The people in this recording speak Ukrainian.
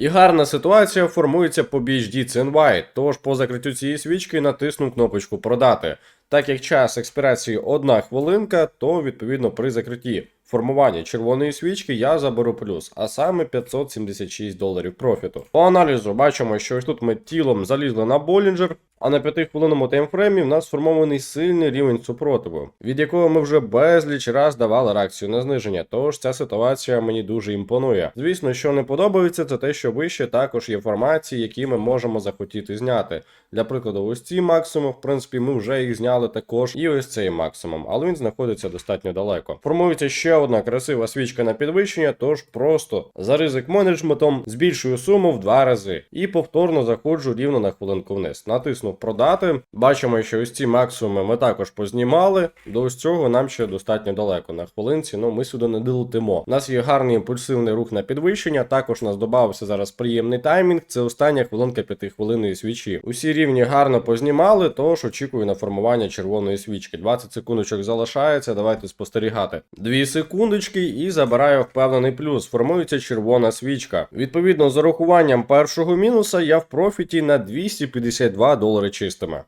І гарна ситуація формується по BHD Цинвай, тож по закриттю цієї свічки натисну кнопочку продати. Так як час експірації 1 хвилинка, то відповідно при закритті формування червоної свічки я заберу плюс, а саме 576 доларів профіту. По аналізу бачимо, що ось тут ми тілом залізли на Болінджер, а на 5 хвилинному таймфреймі в нас сформований сильний рівень супротиву, від якого ми вже безліч раз давали реакцію на зниження. Тож ця ситуація мені дуже імпонує. Звісно, що не подобається, це те, що вище також є формації, які ми можемо захотіти зняти. Для прикладу, ось ці максимум, в принципі, ми вже їх зняли також, і ось цей максимум, але він знаходиться достатньо далеко. Формується ще одна красива свічка на підвищення, тож просто за ризик менеджментом збільшую суму в два рази і повторно заходжу рівно на хвилинку вниз. Натиснув продати. Бачимо, що ось ці максимуми ми також познімали. До ось цього нам ще достатньо далеко. На хвилинці, ну ми сюди не долетимо. У нас є гарний імпульсивний рух на підвищення. Також у нас додався зараз приємний таймінг. Це остання хвилинка п'ятихвилинної свічі. Усі рівні гарно познімали, тож очікую на формування червоної свічки. 20 секундочок залишається. Давайте спостерігати. Дві секундочки і забираю впевнений плюс. Формується червона свічка. Відповідно, з урахуванням першого мінуса я в профіті на 252 долари чистими.